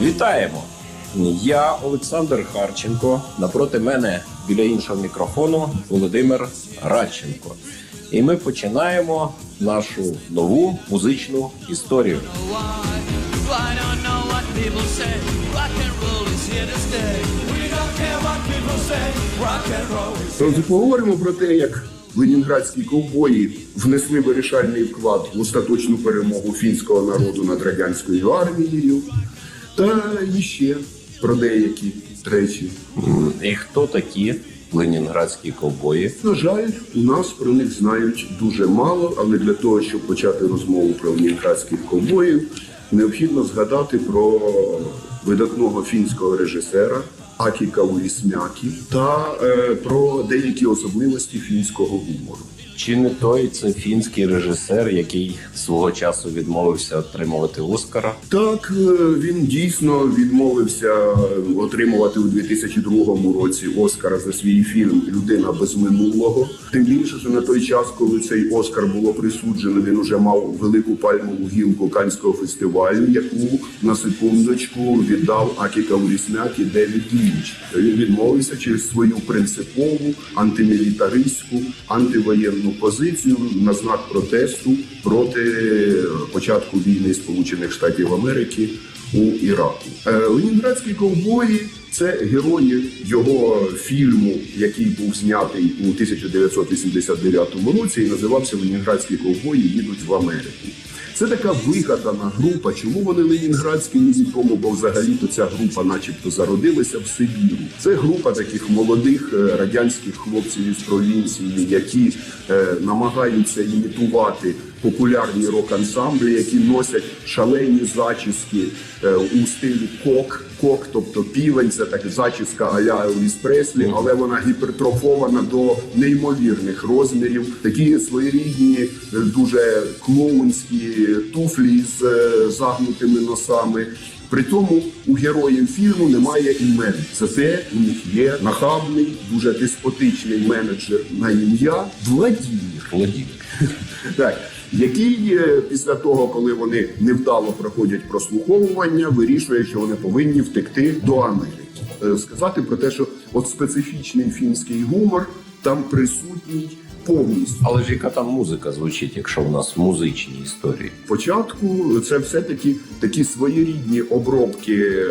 Вітаємо! Я Олександр Харченко. Напроти мене біля іншого мікрофону Володимир Радченко. І ми починаємо нашу нову музичну історію. Друзі, поговоримо про те, як ленінградські ковбої внесли вирішальний вклад в остаточну перемогу фінського народу над радянською армією, та іще про деякі речі. І хто такі ленінградські ковбої? На жаль, у нас про них знають дуже мало, але для того, щоб почати розмову про ленінградських ковбоїв, необхідно згадати про видатного фінського режисера Акі Каурісмякі та е, про деякі особливості фінського гумору. Чи не той це фінський режисер, який свого часу відмовився отримувати Оскара? Так, е, він дійсно відмовився отримувати у 2002 році Оскара за свій фільм Людина без минулого. Тим більше, що на той час, коли цей Оскар було присуджено, він уже мав велику пальмову гілку Канського фестивалю, яку на секундочку віддав Акі Каурісмякі Девід Лінч. Він відмовився через свою принципову антимілітаристську антивоєнну позицію на знак протесту проти е, початку війни Сполучених Штатів Америки у Іраку. Е, Ленінградські ковбої це герої його фільму, який був знятий у 1989 році і називався Ленінградські ковбої їдуть в Америку. Це така вигадана група. Чому вони ленінградські невідомо, бо взагалі-то ця група, начебто, зародилася в Сибіру. Це група таких молодих е, радянських хлопців із провінції, які е, намагаються імітувати популярні рок-ансамблі, які носять шалені зачіски е, у стилі кок. Кок, тобто півень, це так зачіска аля Елвіс Преслі, але вона гіпертрофована до неймовірних розмірів. Такі своєрідні, е, дуже клоунські туфлі з е, загнутими носами. При тому у героїв фільму немає імен. Зате у них є нахабний, дуже деспотичний менеджер на ім'я Владімір. Владимир. Так, який після того, коли вони невдало проходять прослуховування, вирішує, що вони повинні втекти до Америки. Е, Сказати про те, що от специфічний фінський гумор там присутній повністю. Але ж яка там музика звучить, якщо в нас музичні історії? Спочатку це все таки такі своєрідні обробки е,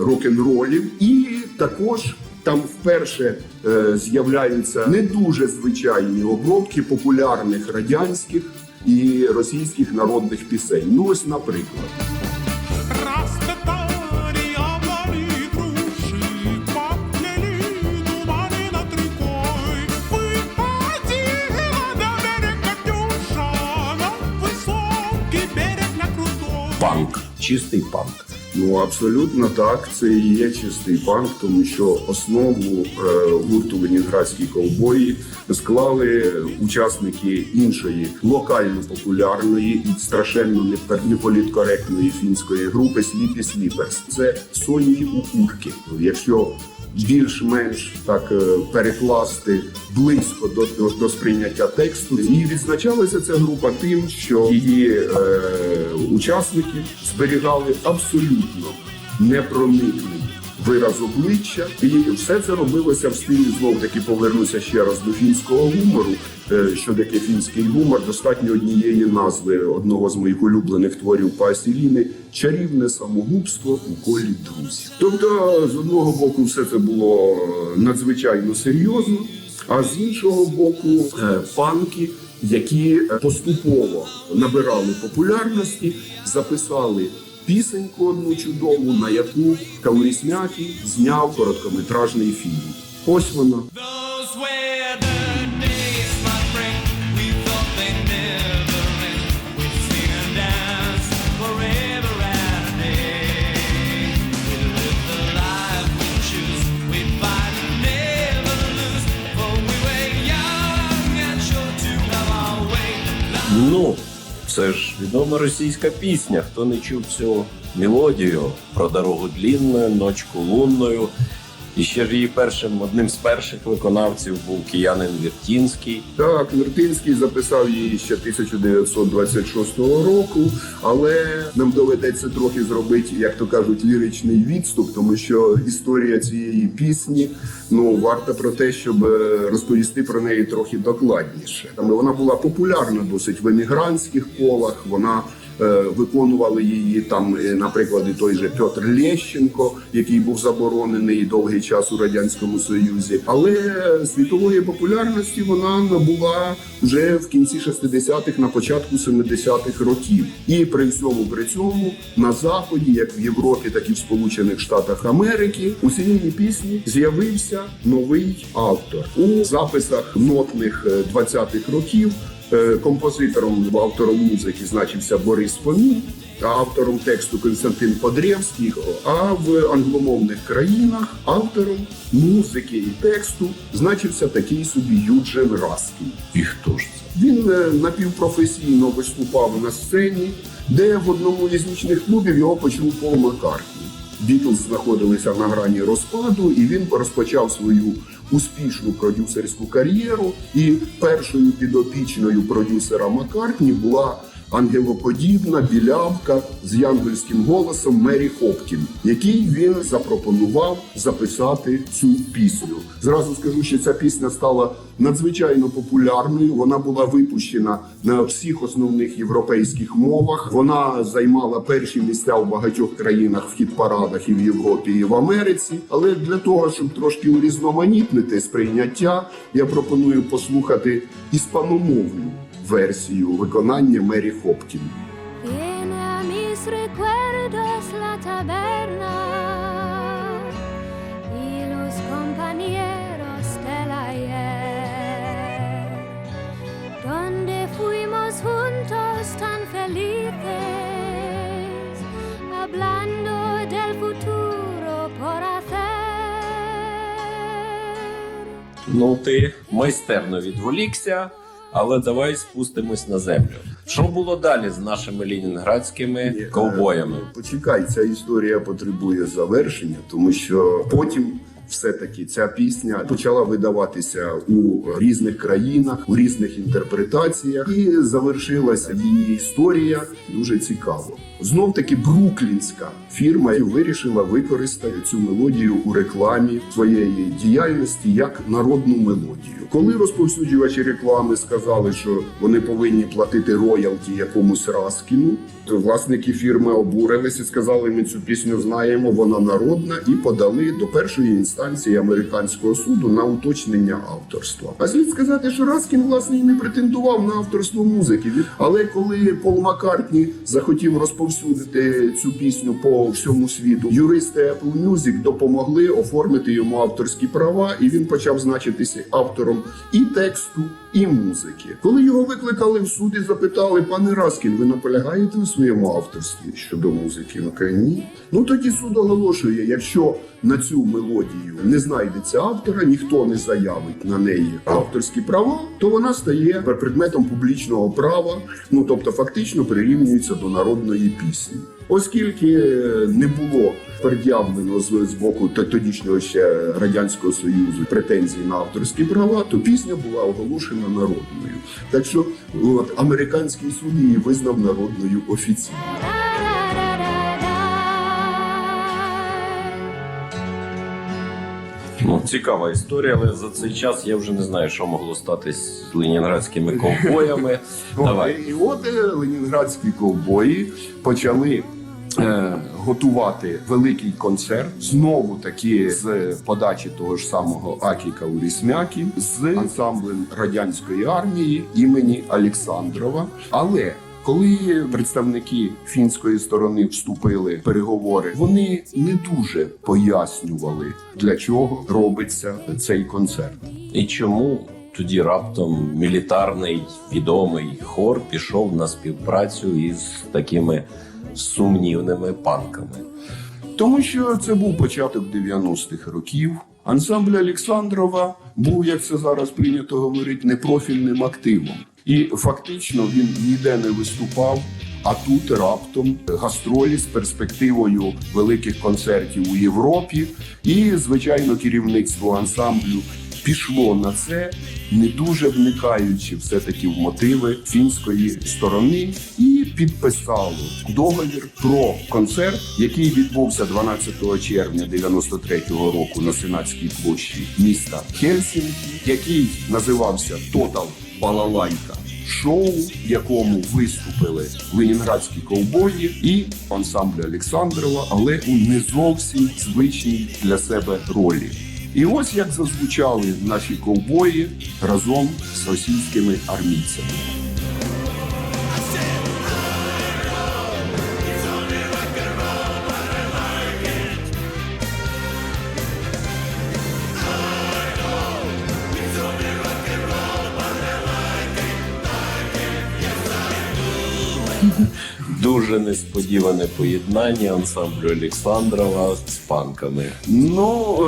рок-н-ролів, і також там вперше е, з'являються не дуже звичайні обробки популярних радянських і російських народних пісень. Ну ось, наприклад. Расцветали яблони груши, поплели туманы над рекой. Выходила на берег Катюша, на высокий берег на крутой. Панк, чистий панк. Ну абсолютно так, це і є чистий панк, тому що основу е, гурту Ленінградські ковбої склали учасники іншої локально популярної і страшенно неполіткоректної фінської групи Сліпі Сліперс. Це сонні укурки. Якщо більш-менш так е, перекласти близько до, до, до сприйняття тексту, і відзначалася ця група тим, що її е, учасники зберігали абсолютно непроникний вираз обличчя, і все це робилося в стилі знов таки повернуся ще раз до фінського гумору. Е, Що таке фінський гумор? Достатньо однієї назви одного з моїх улюблених творів Пасіліни чарівне самогубство у колі друзів. Тобто, з одного боку, все це було надзвичайно серйозно, а з іншого боку, е, панки, які поступово набирали популярності, записали пісеньку одну чудову, на яку Каурісмякі зняв короткометражний фільм. Ось вона. Відома російська пісня. Хто не чув цю мелодію про дорогу длінною, ночку лунною. І ще ж її першим одним з перших виконавців був киянин Віртінський. Так, Вертинський записав її ще 1926 року, але нам доведеться трохи зробити, як то кажуть, ліричний відступ, тому що історія цієї пісні ну варта про те, щоб е, розповісти про неї трохи докладніше. Вона була популярна досить в емігрантських колах. Вона виконували її там, е, наприклад, і той же Петр Лещенко, який був заборонений довгий час у радянському союзі. Але світової популярності вона набула вже в кінці 60-х, на початку 70-х років. І при всьому при цьому на заході, як в Європі, так і в Сполучених Штатах Америки, у цієї пісні з'явився новий автор у записах нотних е, 20-х років. Е, Композитором автором музики значився Борис Фомін, а автором тексту Константин Подрєвський. А в англомовних країнах автором музики і тексту значився такий собі Юджин Раскін. І хто ж це? Він е, напівпрофесійно виступав на сцені, де в одному із нічних клубів його почув Пол Маккартні. Бітлз знаходилися на грані розпаду, і він розпочав свою успішну продюсерську кар'єру. І першою підопічною продюсера Маккартні була ангелоподібна білявка з янгольським голосом Мері Хопкін, який він запропонував записати цю пісню. Зразу скажу, що ця пісня стала надзвичайно популярною. Вона була випущена на всіх основних європейських мовах. Вона займала перші місця в багатьох країнах в хіт-парадах і в Європі, і в Америці. Але для того, щоб трошки урізноманітнити сприйняття, я пропоную послухати іспаномовну версію виконання Мері Хопкін. Ну, ти майстерно відволікся, але давай спустимось на землю. Що було далі з нашими лінінградськими ковбоями? Е, Почекай, ця історія потребує завершення, тому що потім. Все-таки ця пісня почала видаватися у різних країнах, у різних інтерпретаціях, і завершилася її історія дуже цікаво. Знов таки бруклінська фірма вирішила використати цю мелодію у рекламі своєї діяльності як народну мелодію. Коли розповсюджувачі реклами сказали, що вони повинні платити роялті якомусь Раскіну, власники фірми обурились і сказали: ми цю пісню знаємо, вона народна, і подали до першої інстанції американського суду на уточнення авторства. А слід сказати, що Раскін власне і не претендував на авторство музики. Але коли Пол Маккартні захотів розповсюдити цю пісню по всьому світу, юристи Apple Music допомогли оформити йому авторські права, і він почав значитися автором і тексту, і музики. Коли його викликали в суд і запитали, пане Раскін, ви наполягаєте на своєму авторстві щодо музики? Каже, ні. Ну тоді суд оголошує, якщо на цю мелодію не знайдеться автора, ніхто не заявить на неї авторські права, то вона стає предметом публічного права. Ну тобто, фактично прирівнюється до народної пісні. Оскільки е, не було пред'явлено з, з боку тодішнього ще радянського союзу претензій на авторські права, то пісня була оголошена народною. Так що от, американський суд її визнав народною офіційно. Ну, цікава історія, але за цей час я вже не знаю, що могло статись з ленінградськими ковбоями. Давай. І от е, ленінградські ковбої почали. е, Готувати великий концерт знову таки з подачі того ж самого Акіка Урісмякі з ансамблем радянської армії імені Олександрова. Але коли представники фінської сторони вступили в переговори, вони не дуже пояснювали для чого робиться цей концерт. І чому тоді раптом мілітарний відомий хор пішов на співпрацю із такими сумнівними панками? Тому що це був початок 90-х років. Ансамбль Олександрова був, як це зараз прийнято говорити, непрофільним активом. І фактично він ніде не виступав, А тут раптом гастролі з перспективою великих концертів у Європі, і звичайно керівництво ансамблю пішло на це, не дуже вникаючи все-таки в мотиви фінської сторони, і підписало договір про концерт, який відбувся 12 червня 93-го року на Сенатській площі міста Хельсінкі, який називався Тотал Балалайка. Шоу, в якому виступили ленінградські ковбої і ансамбль Олександрова, але у не зовсім звичній для себе ролі. І ось як зазвучали наші ковбої разом з російськими армійцями. Дуже несподіване поєднання ансамблю Олександрова з панками. Ну,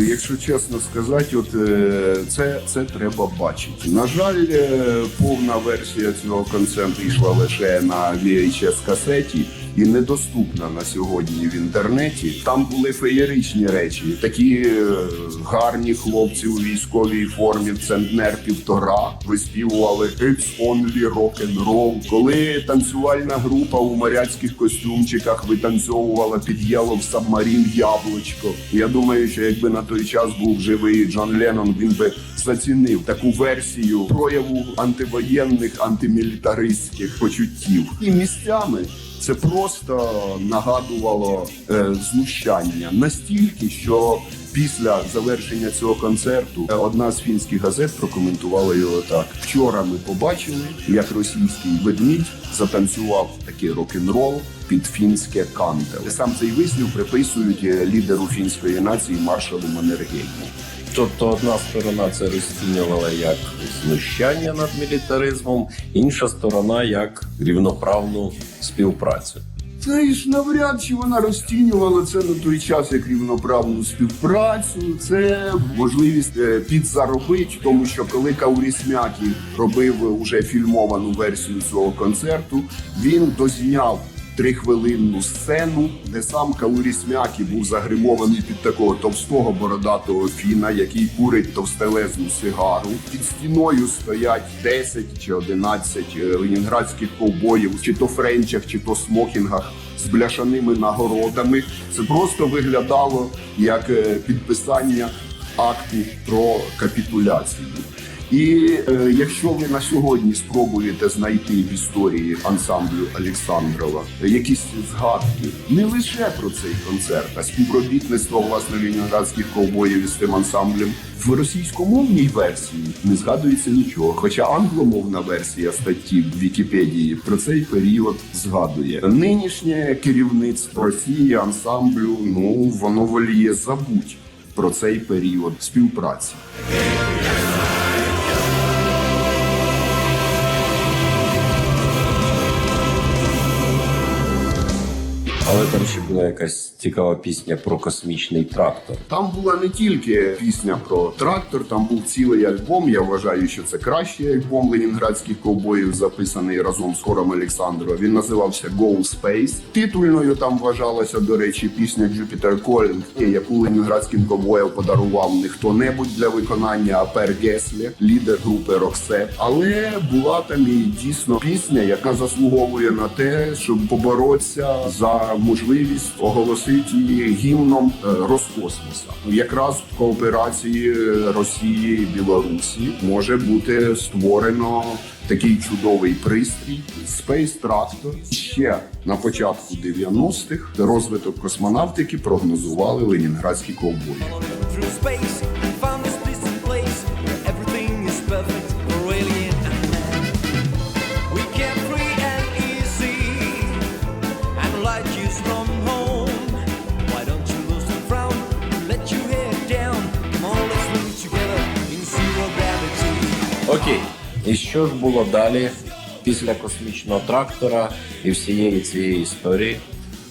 е, якщо чесно сказати, от е, це, це треба бачити. На жаль, е, повна версія цього концерту йшла лише на VHS касеті і недоступна на сьогодні в інтернеті. Там були феєричні речі, такі е, гарні хлопці у військовій формі в центнер півтора виспівували «It's only rock and roll». Коли танцювальна група у моряцьких костюмчиках витанцьовувала під Yellow Submarine яблучко. Я думаю, що якби на той час був живий Джон Леннон, він би зацінив таку версію прояву антивоєнних антимілітаристських почуттів і місцями. Це просто нагадувало е, знущання настільки, що після завершення цього концерту е, одна з фінських газет прокоментувала його так: вчора ми побачили, як російський ведмідь затанцював такий рок-н-рол під фінське кантеле. Сам цей вислів приписують е, лідеру фінської нації маршалу Маннергейму. Тобто одна сторона це розцінювала як знущання над мілітаризмом, інша сторона як рівноправну співпрацю. Знаєш, навряд чи вона розцінювала це на той час як рівноправну співпрацю. Це можливість е, підзаробити, тому що коли Каурісмякі робив уже фільмовану версію цього концерту, він дозняв трихвилинну сцену, де сам Каурісмякі був загримований під такого товстого бородатого фіна, який курить товстелезну сигару. Під стіною стоять 10 чи 11 е, ленінградських ковбоїв, чи то френчах, чи то смокінгах з бляшаними нагородами. Це просто виглядало як е, підписання акту про капітуляцію. І е, якщо ви на сьогодні спробуєте знайти в історії ансамблю Олександрова якісь згадки не лише про цей концерт, а співробітництво власне лінінградських ковбоїв із цим ансамблем, в російськомовній версії не згадується нічого. Хоча англомовна версія статті в Вікіпедії про цей період згадує нинішнє керівництво Росії ансамблю. Ну воно воліє забуть про цей період співпраці. Але там ще була якась цікава пісня про космічний трактор. Там була не тільки пісня про трактор, там був цілий альбом. Я вважаю, що це кращий альбом ленінградських ковбоїв, записаний разом з хором Олександрова. Він називався Go Space. Титульною там вважалася, до речі, пісня Jupiter Calling, яку ленінградським ковбоям подарував не хто-небудь для виконання, а Пер Геслі, лідер групи Роксет. Але була там і дійсно пісня, яка заслуговує на те, щоб поборотися за можливість оголосити її гімном е, Роскосмоса. Якраз в кооперації Росії і Білорусі може бути створено такий чудовий пристрій Space Tractor. Ще на початку 90-х розвиток космонавтики прогнозували ленінградські ковбої. І що ж було далі після космічного трактора і всієї цієї історії?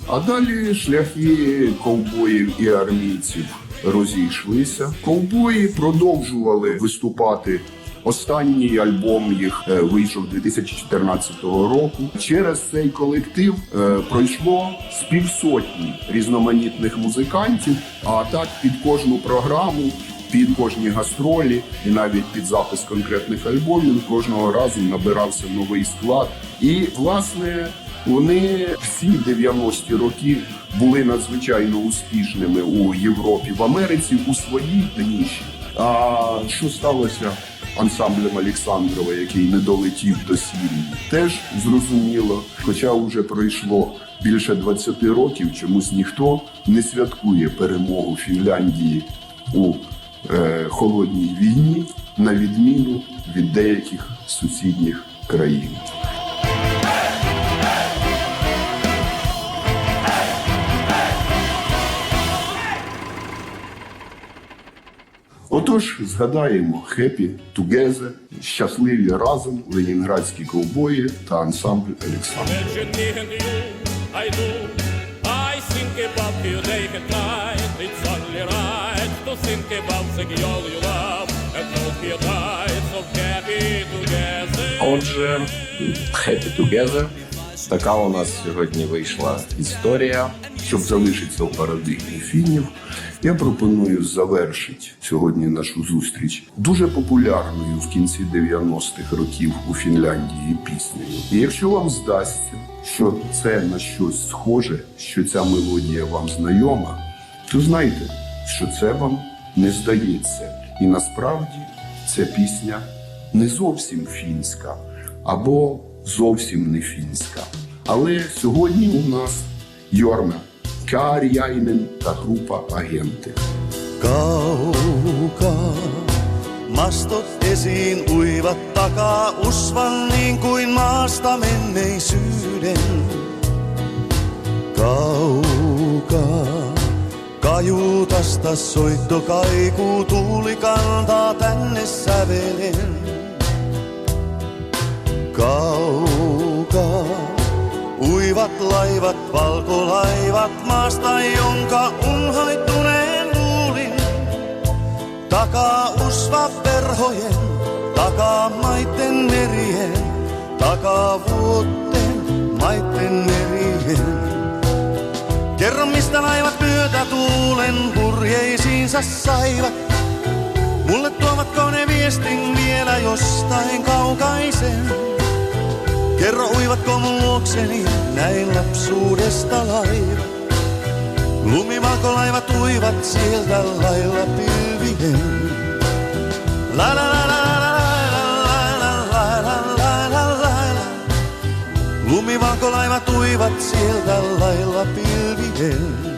А далі шляхи ковбоїв і армійців розійшлися. Ковбої продовжували виступати Останній альбом їх е, вийшов 2014 року. Через цей колектив е, пройшло з півсотні різноманітних музикантів. А так під кожну програму, під кожні гастролі і навіть під запис конкретних альбомів кожного разу набирався новий склад. І власне вони всі 90-ті роки були надзвичайно успішними у Європі, в Америці у своїй ніші. А що сталося ансамблем Олександрова, який не долетів до Сірії? Теж зрозуміло, хоча вже пройшло більше 20 років, чомусь ніхто не святкує перемогу Фінляндії у холодній війні, на відміну від деяких сусідніх країн. Отож, згадаємо Happy Together, щасливі разом ленінградські ковбої та ансамбль Олександр. I think about you day and night. It's only right so happy together. Отже, Happy Together. Така у нас сьогодні вийшла історія. Щоб залишитися в парадигмі фінів, я пропоную завершити сьогодні нашу зустріч дуже популярною в кінці 90-х років у Фінляндії піснею. І якщо вам здасться, що це на щось схоже, що ця мелодія вам знайома, то знайте, що це вам не здається. І насправді ця пісня не зовсім фінська або зовсім не фінська. Але сьогодні у нас Jorma Kääriäinen та група агенти. Kaukaa mastot esiin uivat takaa usvan niin kuin maasta menneisyyden. Kaukaa kajuutasta soitto kaikuu tuuli kantaa tänne sävelen. Kaukaa uivat laivat, valkolaivat maasta, jonka unhoittuneen luulin. Takaa usva perhojen, takaa maitten merien, takaa vuotten maitten merien. Kerro mistä laivat myötä tuulen purjeisiinsa saivat. Mulle tuovatko ne viestin vielä jostain kaukaisen? Kerro uivatko mun luokseni näin lapsuudesta laiva. Lumivalkolaivat uivat sieltä lailla pilvien. La la la la la la la la la la la. Lumivalkolaiva tuivat siellä lailla la olvidé